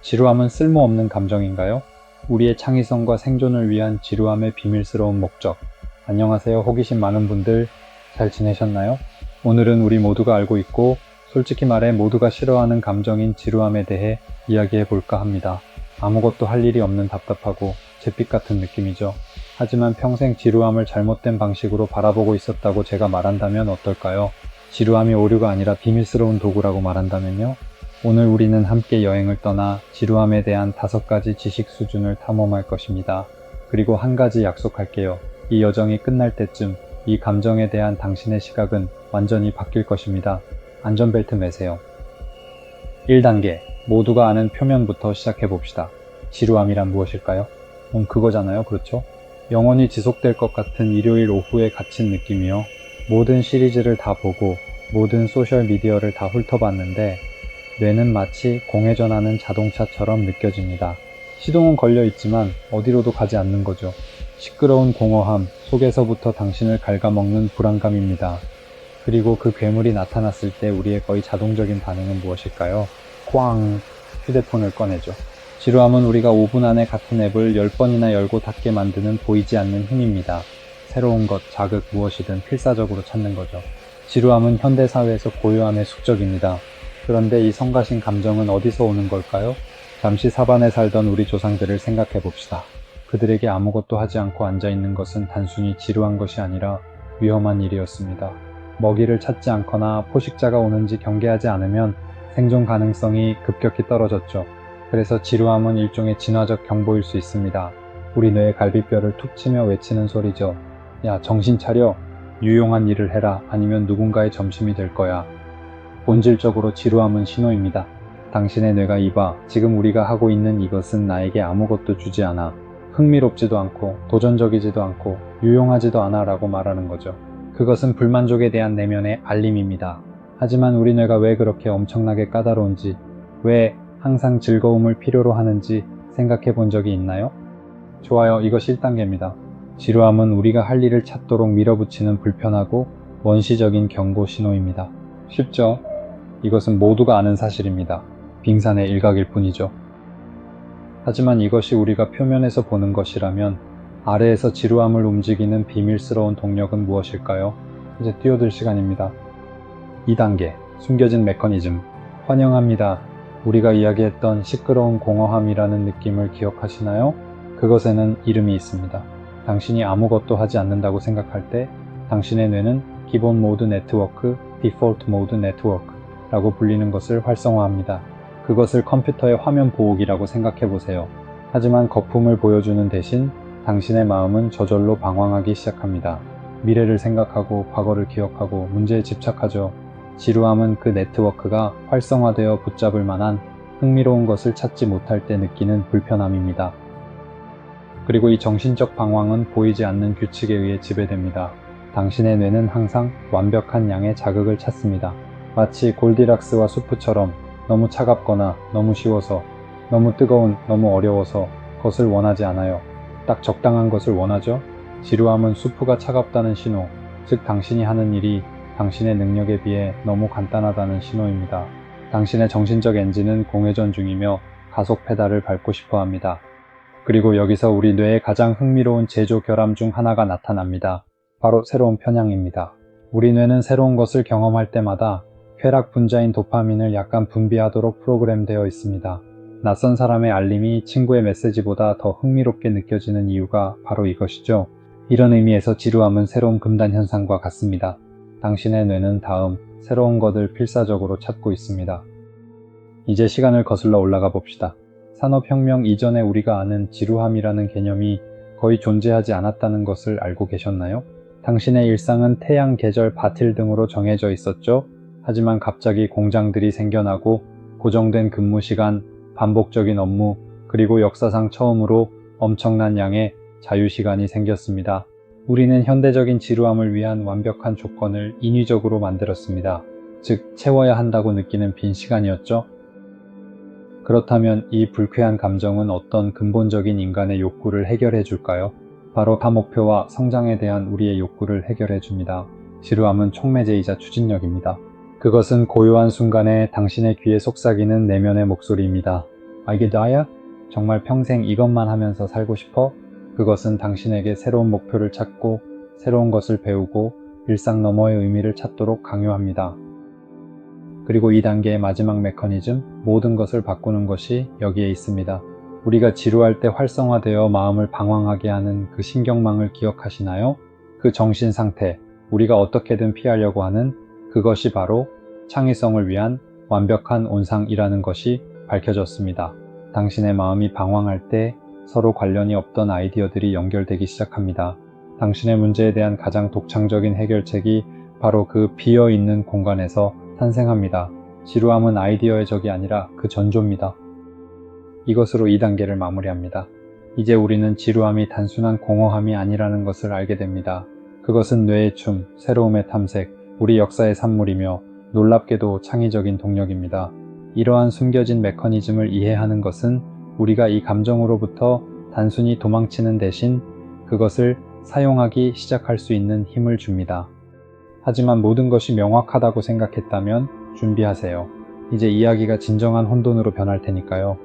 지루함은 쓸모없는 감정인가요? 우리의 창의성과 생존을 위한 지루함의 비밀스러운 목적. 안녕하세요. 호기심 많은 분들 잘 지내셨나요? 오늘은 우리 모두가 알고 있고 솔직히 말해 모두가 싫어하는 감정인 지루함에 대해 이야기해 볼까 합니다. 아무것도 할 일이 없는 답답하고 잿빛 같은 느낌이죠. 하지만 평생 지루함을 잘못된 방식으로 바라보고 있었다고 제가 말한다면 어떨까요? 지루함이 오류가 아니라 비밀스러운 도구라고 말한다면요? 오늘 우리는 함께 여행을 떠나 지루함에 대한 다섯 가지 지식 수준을 탐험할 것입니다. 그리고 한 가지 약속할게요. 이 여정이 끝날 때쯤 이 감정에 대한 당신의 시각은 완전히 바뀔 것입니다. 안전벨트 매세요. 1단계. 모두가 아는 표면부터 시작해 봅시다. 지루함이란 무엇일까요? 음, 그거잖아요. 그렇죠? 영원히 지속될 것 같은 일요일 오후에 갇힌 느낌이요. 모든 시리즈를 다 보고 모든 소셜 미디어를 다 훑어봤는데 뇌는 마치 공회전하는 자동차처럼 느껴집니다. 시동은 걸려 있지만 어디로도 가지 않는 거죠. 시끄러운 공허함 속에서부터 당신을 갉아먹는 불안감입니다. 그리고 그 괴물이 나타났을 때 우리의 거의 자동적인 반응은 무엇일까요? 꽝! 휴대폰을 꺼내죠. 지루함은 우리가 5분 안에 같은 앱을 10번이나 열고 닫게 만드는 보이지 않는 힘입니다. 새로운 것, 자극, 무엇이든 필사적으로 찾는 거죠. 지루함은 현대사회에서 고요함의 숙적입니다. 그런데 이 성가신 감정은 어디서 오는 걸까요? 잠시 사반에 살던 우리 조상들을 생각해 봅시다. 그들에게 아무것도 하지 않고 앉아 있는 것은 단순히 지루한 것이 아니라 위험한 일이었습니다. 먹이를 찾지 않거나 포식자가 오는지 경계하지 않으면 생존 가능성이 급격히 떨어졌죠. 그래서 지루함은 일종의 진화적 경보일 수 있습니다. 우리 뇌의 갈비뼈를 툭 치며 외치는 소리죠. 야, 정신 차려. 유용한 일을 해라. 아니면 누군가의 점심이 될 거야. 본질적으로 지루함은 신호입니다. 당신의 뇌가 이봐. 지금 우리가 하고 있는 이것은 나에게 아무것도 주지 않아. 흥미롭지도 않고, 도전적이지도 않고, 유용하지도 않아 라고 말하는 거죠. 그것은 불만족에 대한 내면의 알림입니다. 하지만 우리 뇌가 왜 그렇게 엄청나게 까다로운지, 왜 항상 즐거움을 필요로 하는지 생각해 본 적이 있나요? 좋아요. 이것이 1단계입니다. 지루함은 우리가 할 일을 찾도록 밀어붙이는 불편하고 원시적인 경고 신호입니다. 쉽죠? 이것은 모두가 아는 사실입니다. 빙산의 일각일 뿐이죠. 하지만 이것이 우리가 표면에서 보는 것이라면 아래에서 지루함을 움직이는 비밀스러운 동력은 무엇일까요? 이제 뛰어들 시간입니다. 2단계. 숨겨진 메커니즘. 환영합니다. 우리가 이야기했던 시끄러운 공허함이라는 느낌을 기억하시나요? 그것에는 이름이 있습니다. 당신이 아무것도 하지 않는다고 생각할 때 당신의 뇌는 기본 모드 네트워크, 디폴트 모드 네트워크 라고 불리는 것을 활성화합니다. 그것을 컴퓨터의 화면 보호기라고 생각해 보세요. 하지만 거품을 보여주는 대신 당신의 마음은 저절로 방황하기 시작합니다. 미래를 생각하고 과거를 기억하고 문제에 집착하죠. 지루함은 그 네트워크가 활성화되어 붙잡을 만한 흥미로운 것을 찾지 못할 때 느끼는 불편함입니다. 그리고 이 정신적 방황은 보이지 않는 규칙에 의해 지배됩니다. 당신의 뇌는 항상 완벽한 양의 자극을 찾습니다. 마치 골디락스와 수프처럼 너무 차갑거나 너무 쉬워서, 너무 뜨거운, 너무 어려워서 것을 원하지 않아요. 딱 적당한 것을 원하죠? 지루함은 수프가 차갑다는 신호, 즉 당신이 하는 일이 당신의 능력에 비해 너무 간단하다는 신호입니다. 당신의 정신적 엔진은 공회전 중이며 가속 페달을 밟고 싶어 합니다. 그리고 여기서 우리 뇌의 가장 흥미로운 제조 결함 중 하나가 나타납니다. 바로 새로운 편향입니다. 우리 뇌는 새로운 것을 경험할 때마다 쾌락 분자인 도파민을 약간 분비하도록 프로그램되어 있습니다. 낯선 사람의 알림이 친구의 메시지보다 더 흥미롭게 느껴지는 이유가 바로 이것이죠. 이런 의미에서 지루함은 새로운 금단 현상과 같습니다. 당신의 뇌는 다음 새로운 것을 필사적으로 찾고 있습니다. 이제 시간을 거슬러 올라가 봅시다. 산업혁명 이전에 우리가 아는 지루함이라는 개념이 거의 존재하지 않았다는 것을 알고 계셨나요? 당신의 일상은 태양, 계절, 바틸 등으로 정해져 있었죠? 하지만 갑자기 공장들이 생겨나고 고정된 근무 시간, 반복적인 업무, 그리고 역사상 처음으로 엄청난 양의 자유시간이 생겼습니다. 우리는 현대적인 지루함을 위한 완벽한 조건을 인위적으로 만들었습니다. 즉, 채워야 한다고 느끼는 빈 시간이었죠? 그렇다면 이 불쾌한 감정은 어떤 근본적인 인간의 욕구를 해결해 줄까요? 바로 다 목표와 성장에 대한 우리의 욕구를 해결해 줍니다. 지루함은 촉매제이자 추진력입니다. 그것은 고요한 순간에 당신의 귀에 속삭이는 내면의 목소리입니다. 알게 다야? 정말 평생 이것만 하면서 살고 싶어? 그것은 당신에게 새로운 목표를 찾고 새로운 것을 배우고 일상 너머의 의미를 찾도록 강요합니다. 그리고 2단계의 마지막 메커니즘, 모든 것을 바꾸는 것이 여기에 있습니다. 우리가 지루할 때 활성화되어 마음을 방황하게 하는 그 신경망을 기억하시나요? 그 정신 상태, 우리가 어떻게든 피하려고 하는 그것이 바로 창의성을 위한 완벽한 온상이라는 것이 밝혀졌습니다. 당신의 마음이 방황할 때 서로 관련이 없던 아이디어들이 연결되기 시작합니다. 당신의 문제에 대한 가장 독창적인 해결책이 바로 그 비어 있는 공간에서 탄생합니다. 지루함은 아이디어의 적이 아니라 그 전조입니다. 이것으로 2단계를 마무리합니다. 이제 우리는 지루함이 단순한 공허함이 아니라는 것을 알게 됩니다. 그것은 뇌의 춤, 새로움의 탐색, 우리 역사의 산물이며 놀랍게도 창의적인 동력입니다. 이러한 숨겨진 메커니즘을 이해하는 것은 우리가 이 감정으로부터 단순히 도망치는 대신 그것을 사용하기 시작할 수 있는 힘을 줍니다. 하지만 모든 것이 명확하다고 생각했다면 준비하세요. 이제 이야기가 진정한 혼돈으로 변할 테니까요.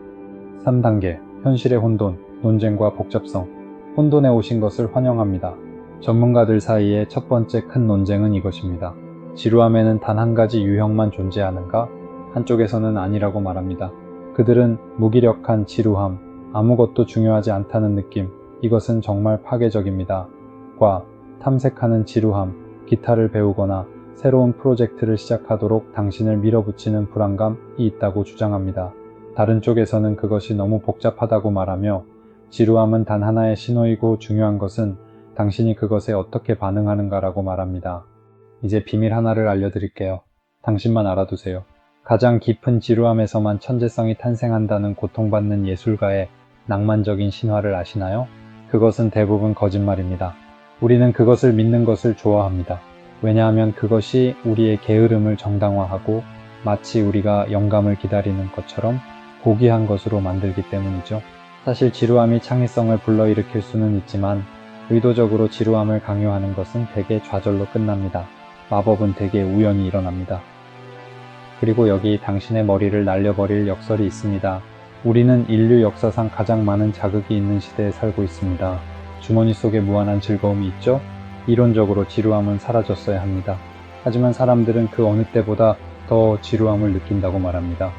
3단계, 현실의 혼돈, 논쟁과 복잡성. 혼돈에 오신 것을 환영합니다. 전문가들 사이의 첫 번째 큰 논쟁은 이것입니다. 지루함에는 단 한 가지 유형만 존재하는가? 한쪽에서는 아니라고 말합니다. 그들은 무기력한 지루함, 아무것도 중요하지 않다는 느낌, 이것은 정말 파괴적입니다. 과 탐색하는 지루함, 기타를 배우거나 새로운 프로젝트를 시작하도록 당신을 밀어붙이는 불안감이 있다고 주장합니다. 다른 쪽에서는 그것이 너무 복잡하다고 말하며 지루함은 단 하나의 신호이고 중요한 것은 당신이 그것에 어떻게 반응하는가라고 말합니다. 이제 비밀 하나를 알려드릴게요. 당신만 알아두세요. 가장 깊은 지루함에서만 천재성이 탄생한다는 고통받는 예술가의 낭만적인 신화를 아시나요? 그것은 대부분 거짓말입니다. 우리는 그것을 믿는 것을 좋아합니다. 왜냐하면 그것이 우리의 게으름을 정당화하고 마치 우리가 영감을 기다리는 것처럼 고귀한 것으로 만들기 때문이죠. 사실 지루함이 창의성을 불러일으킬 수는 있지만 의도적으로 지루함을 강요하는 것은 대개 좌절로 끝납니다. 마법은 대개 우연히 일어납니다. 그리고 여기 당신의 머리를 날려버릴 역설이 있습니다. 우리는 인류 역사상 가장 많은 자극이 있는 시대에 살고 있습니다. 주머니 속에 무한한 즐거움이 있죠? 이론적으로 지루함은 사라졌어야 합니다. 하지만 사람들은 그 어느 때보다 더 지루함을 느낀다고 말합니다.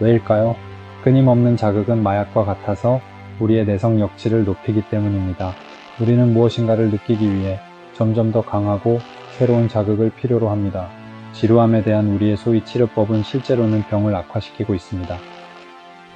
왜일까요? 끊임없는 자극은 마약과 같아서 우리의 내성 역치를 높이기 때문입니다. 우리는 무엇인가를 느끼기 위해 점점 더 강하고 새로운 자극을 필요로 합니다. 지루함에 대한 우리의 소위 치료법은 실제로는 병을 악화시키고 있습니다.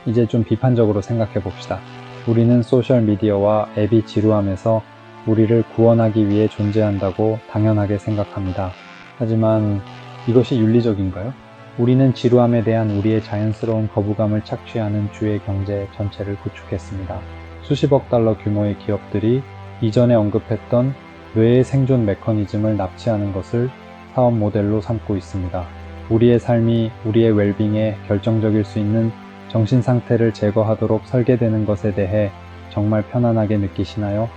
이제 좀 비판적으로 생각해 봅시다. 우리는 소셜미디어와 앱이 지루함에서 우리를 구원하기 위해 존재한다고 당연하게 생각합니다. 하지만 이것이 윤리적인가요? 우리는 지루함에 대한 우리의 자연스러운 거부감을 착취하는 주의 경제 전체를 구축했습니다. 수십억 달러 규모의 기업들이 이전에 언급했던 뇌의 생존 메커니즘을 납치하는 것을 사업 모델로 삼고 있습니다. 우리의 삶이 우리의 웰빙에 결정적일 수 있는 정신 상태를 제거하도록 설계되는 것에 대해 정말 편안하게 느끼시나요?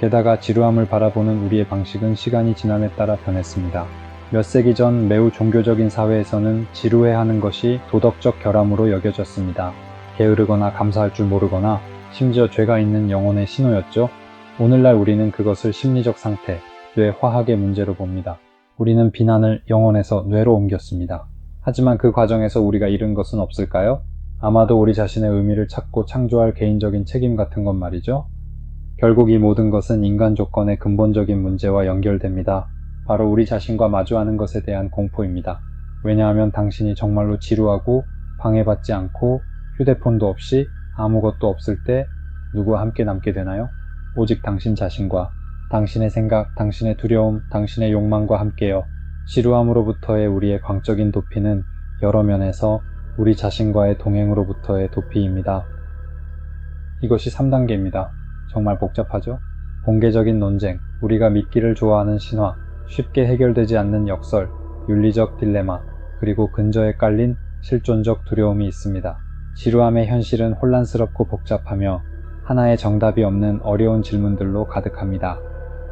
게다가 지루함을 바라보는 우리의 방식은 시간이 지남에 따라 변했습니다. 몇 세기 전 매우 종교적인 사회에서는 지루해하는 것이 도덕적 결함으로 여겨졌습니다. 게으르거나 감사할 줄 모르거나 심지어 죄가 있는 영혼의 신호였죠. 오늘날 우리는 그것을 심리적 상태, 뇌 화학의 문제로 봅니다. 우리는 비난을 영혼에서 뇌로 옮겼습니다. 하지만 그 과정에서 우리가 잃은 것은 없을까요? 아마도 우리 자신의 의미를 찾고 창조할 개인적인 책임 같은 것 말이죠. 결국 이 모든 것은 인간 조건의 근본적인 문제와 연결됩니다. 바로 우리 자신과 마주하는 것에 대한 공포입니다. 왜냐하면 당신이 정말로 지루하고 방해받지 않고 휴대폰도 없이 아무것도 없을 때 누구와 함께 남게 되나요? 오직 당신 자신과 당신의 생각, 당신의 두려움, 당신의 욕망과 함께요. 지루함으로부터의 우리의 광적인 도피는 여러 면에서 우리 자신과의 동행으로부터의 도피입니다. 이것이 3단계입니다. 정말 복잡하죠? 공개적인 논쟁, 우리가 믿기를 좋아하는 신화, 쉽게 해결되지 않는 역설, 윤리적 딜레마, 그리고 근저에 깔린 실존적 두려움이 있습니다. 지루함의 현실은 혼란스럽고 복잡하며 하나의 정답이 없는 어려운 질문들로 가득합니다.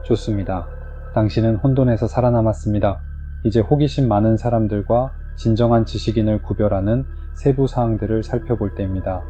좋습니다. 당신은 혼돈에서 살아남았습니다. 이제 호기심 많은 사람들과 진정한 지식인을 구별하는 세부 사항들을 살펴볼 때입니다.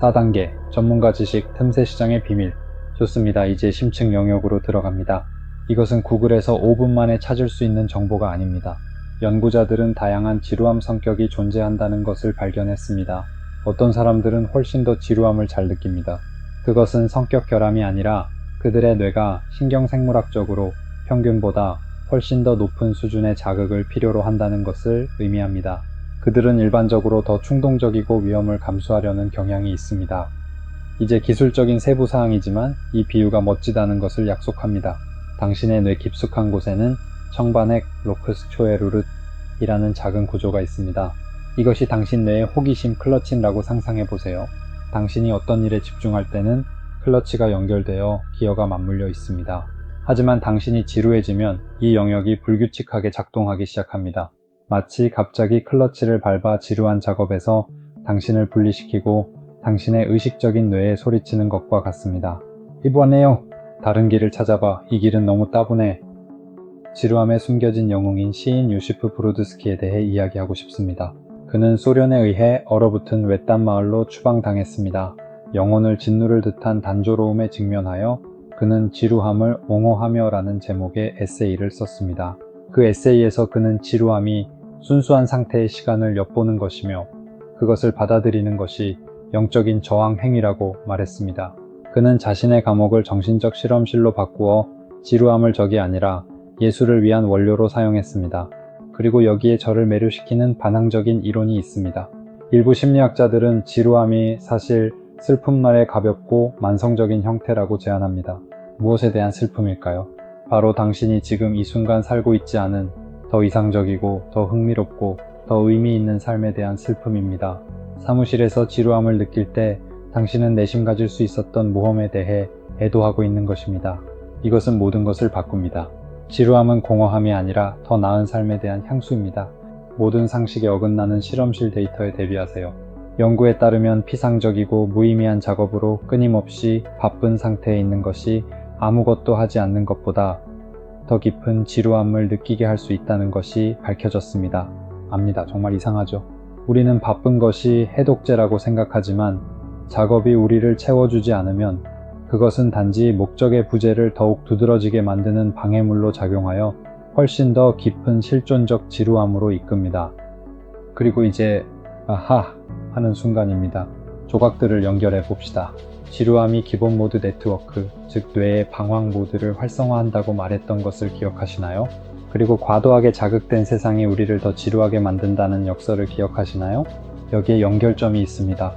4단계 전문가 지식 틈새 시장의 비밀 좋습니다. 이제 심층 영역으로 들어갑니다. 이것은 구글에서 5분 만에 찾을 수 있는 정보가 아닙니다. 연구자들은 다양한 지루함 성격이 존재한다는 것을 발견했습니다. 어떤 사람들은 훨씬 더 지루함을 잘 느낍니다. 그것은 성격 결함이 아니라 그들의 뇌가 신경생물학적으로 평균보다 훨씬 더 높은 수준의 자극을 필요로 한다는 것을 의미합니다. 그들은 일반적으로 더 충동적이고 위험을 감수하려는 경향이 있습니다. 이제 기술적인 세부 사항이지만 이 비유가 멋지다는 것을 약속합니다. 당신의 뇌 깊숙한 곳에는 청반핵 로크스초에루르이라는 작은 구조가 있습니다. 이것이 당신 뇌의 호기심 클러친이라고 상상해 보세요. 당신이 어떤 일에 집중할 때는 클러치가 연결되어 기어가 맞물려 있습니다. 하지만 당신이 지루해지면 이 영역이 불규칙하게 작동하기 시작합니다. 마치 갑자기 클러치를 밟아 지루한 작업에서 당신을 분리시키고 당신의 의식적인 뇌에 소리치는 것과 같습니다. 이번에요. 다른 길을 찾아봐. 이 길은 너무 따분해. 지루함에 숨겨진 영웅인 시인 유시프 브로드스키에 대해 이야기하고 싶습니다. 그는 소련에 의해 얼어붙은 외딴 마을로 추방당했습니다. 영혼을 짓누를 듯한 단조로움에 직면하여 그는 지루함을 옹호하며라는 제목의 에세이를 썼습니다. 그 에세이에서 그는 지루함이 순수한 상태의 시간을 엿보는 것이며 그것을 받아들이는 것이 영적인 저항 행위라고 말했습니다. 그는 자신의 감옥을 정신적 실험실로 바꾸어 지루함을 적이 아니라 예술을 위한 원료로 사용했습니다. 그리고 여기에 저를 매료시키는 반항적인 이론이 있습니다. 일부 심리학자들은 지루함이 사실 슬픔날의 가볍고 만성적인 형태라고 제안합니다. 무엇에 대한 슬픔일까요? 바로 당신이 지금 이 순간 살고 있지 않은 더 이상적이고 더 흥미롭고 더 의미 있는 삶에 대한 슬픔입니다. 사무실에서 지루함을 느낄 때 당신은 내심 가질 수 있었던 모험에 대해 애도하고 있는 것입니다. 이것은 모든 것을 바꿉니다. 지루함은 공허함이 아니라 더 나은 삶에 대한 향수입니다. 모든 상식에 어긋나는 실험실 데이터에 대비하세요. 연구에 따르면 피상적이고 무의미한 작업으로 끊임없이 바쁜 상태에 있는 것이 아무것도 하지 않는 것보다 더 깊은 지루함을 느끼게 할 수 있다는 것이 밝혀졌습니다. 압니다. 정말 이상하죠. 우리는 바쁜 것이 해독제라고 생각하지만 작업이 우리를 채워주지 않으면 그것은 단지 목적의 부재를 더욱 두드러지게 만드는 방해물로 작용하여 훨씬 더 깊은 실존적 지루함으로 이끕니다. 그리고 이제 아하 하는 순간입니다. 조각들을 연결해 봅시다. 지루함이 기본 모드 네트워크, 즉 뇌의 방황 모드를 활성화한다고 말했던 것을 기억하시나요? 그리고 과도하게 자극된 세상이 우리를 더 지루하게 만든다는 역설을 기억하시나요? 여기에 연결점이 있습니다.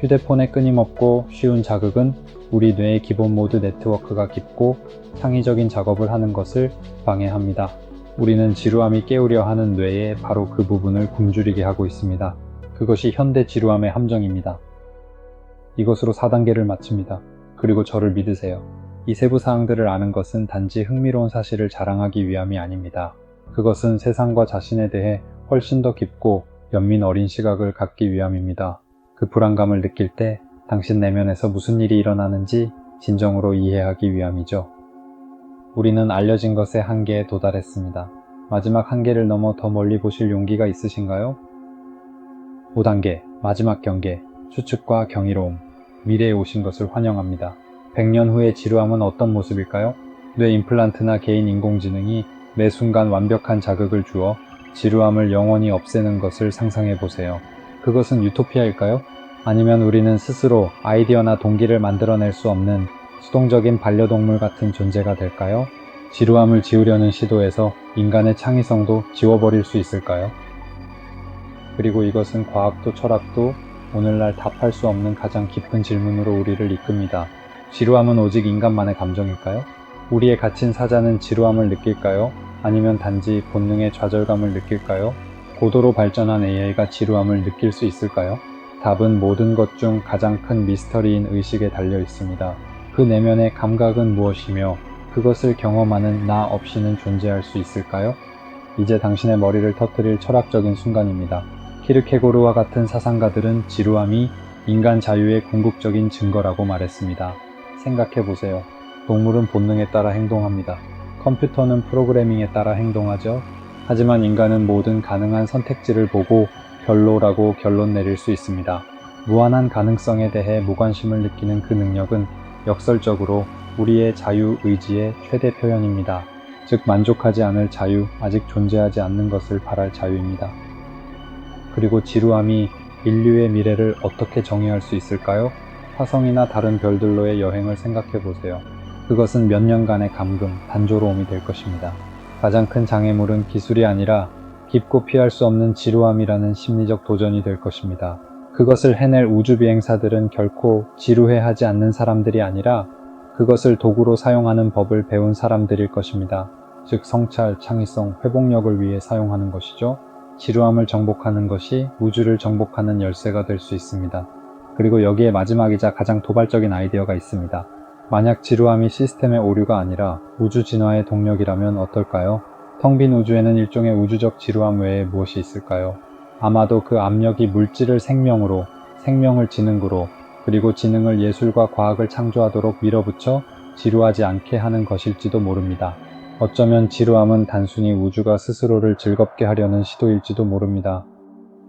휴대폰의 끊임없고 쉬운 자극은 우리 뇌의 기본 모드 네트워크가 깊고 창의적인 작업을 하는 것을 방해합니다. 우리는 지루함이 깨우려 하는 뇌의 바로 그 부분을 굶주리게 하고 있습니다. 그것이 현대 지루함의 함정입니다. 이것으로 4단계를 마칩니다. 그리고 저를 믿으세요. 이 세부 사항들을 아는 것은 단지 흥미로운 사실을 자랑하기 위함이 아닙니다. 그것은 세상과 자신에 대해 훨씬 더 깊고 연민 어린 시각을 갖기 위함입니다. 그 불안감을 느낄 때 당신 내면에서 무슨 일이 일어나는지 진정으로 이해하기 위함이죠. 우리는 알려진 것의 한계에 도달했습니다. 마지막 한계를 넘어 더 멀리 보실 용기가 있으신가요? 5단계, 마지막 경계, 추측과 경이로움. 미래에 오신 것을 환영합니다. 100년 후의 지루함은 어떤 모습일까요? 뇌 임플란트나 개인 인공지능이 매 순간 완벽한 자극을 주어 지루함을 영원히 없애는 것을 상상해 보세요. 그것은 유토피아일까요? 아니면 우리는 스스로 아이디어나 동기를 만들어낼 수 없는 수동적인 반려동물 같은 존재가 될까요? 지루함을 지우려는 시도에서 인간의 창의성도 지워버릴 수 있을까요? 그리고 이것은 과학도 철학도 오늘날 답할 수 없는 가장 깊은 질문으로 우리를 이끕니다. 지루함은 오직 인간만의 감정일까요? 우리의 갇힌 사자는 지루함을 느낄까요? 아니면 단지 본능의 좌절감을 느낄까요? 고도로 발전한 AI가 지루함을 느낄 수 있을까요? 답은 모든 것 중 가장 큰 미스터리인 의식에 달려 있습니다. 그 내면의 감각은 무엇이며 그것을 경험하는 나 없이는 존재할 수 있을까요? 이제 당신의 머리를 터뜨릴 철학적인 순간입니다. 키르케고르와 같은 사상가들은 지루함이 인간 자유의 궁극적인 증거라고 말했습니다. 생각해 보세요. 동물은 본능에 따라 행동합니다. 컴퓨터는 프로그래밍에 따라 행동하죠. 하지만 인간은 모든 가능한 선택지를 보고 별로라고 결론 내릴 수 있습니다. 무한한 가능성에 대해 무관심을 느끼는 그 능력은 역설적으로 우리의 자유 의지의 최대 표현입니다. 즉, 만족하지 않을 자유, 아직 존재하지 않는 것을 바랄 자유입니다. 그리고 지루함이 인류의 미래를 어떻게 정의할 수 있을까요? 화성이나 다른 별들로의 여행을 생각해 보세요. 그것은 몇 년간의 감금, 단조로움이 될 것입니다. 가장 큰 장애물은 기술이 아니라 깊고 피할 수 없는 지루함이라는 심리적 도전이 될 것입니다. 그것을 해낼 우주 비행사들은 결코 지루해 하지 않는 사람들이 아니라 그것을 도구로 사용하는 법을 배운 사람들일 것입니다. 즉, 성찰, 창의성, 회복력을 위해 사용하는 것이죠. 지루함을 정복하는 것이 우주를 정복하는 열쇠가 될 수 있습니다. 그리고 여기에 마지막이자 가장 도발적인 아이디어가 있습니다. 만약 지루함이 시스템의 오류가 아니라 우주 진화의 동력이라면 어떨까요? 텅 빈 우주에는 일종의 우주적 지루함 외에 무엇이 있을까요? 아마도 그 압력이 물질을 생명으로, 생명을 지능으로, 그리고 지능을 예술과 과학을 창조하도록 밀어붙여 지루하지 않게 하는 것일지도 모릅니다. 어쩌면 지루함은 단순히 우주가 스스로를 즐겁게 하려는 시도일지도 모릅니다.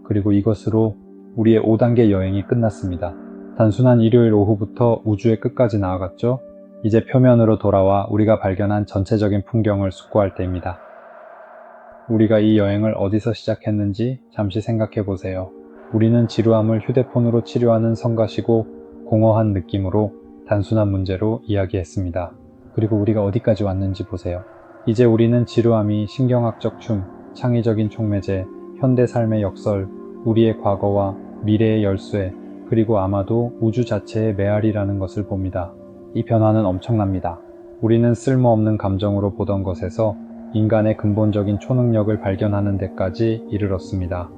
그리고 이것으로 우리의 5단계 여행이 끝났습니다. 단순한 일요일 오후부터 우주의 끝까지 나아갔죠? 이제 표면으로 돌아와 우리가 발견한 전체적인 풍경을 숙고할 때입니다. 우리가 이 여행을 어디서 시작했는지 잠시 생각해 보세요. 우리는 지루함을 휴대폰으로 치료하는 성가시고 공허한 느낌으로 단순한 문제로 이야기했습니다. 그리고 우리가 어디까지 왔는지 보세요. 이제 우리는 지루함이 신경학적 춤, 창의적인 촉매제, 현대 삶의 역설, 우리의 과거와 미래의 열쇠, 그리고 아마도 우주 자체의 메아리라는 것을 봅니다. 이 변화는 엄청납니다. 우리는 쓸모없는 감정으로 보던 것에서 인간의 근본적인 초능력을 발견하는 데까지 이르렀습니다.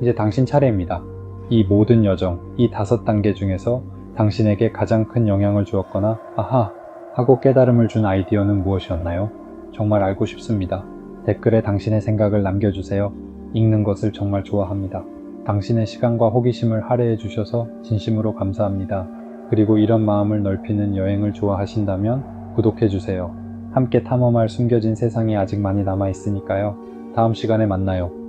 이제 당신 차례입니다. 이 모든 여정, 이 다섯 단계 중에서 당신에게 가장 큰 영향을 주었거나, 아하! 하고 깨달음을 준 아이디어는 무엇이었나요? 정말 알고 싶습니다. 댓글에 당신의 생각을 남겨주세요. 읽는 것을 정말 좋아합니다. 당신의 시간과 호기심을 할애해 주셔서 진심으로 감사합니다. 그리고 이런 마음을 넓히는 여행을 좋아하신다면 구독해 주세요. 함께 탐험할 숨겨진 세상이 아직 많이 남아 있으니까요. 다음 시간에 만나요.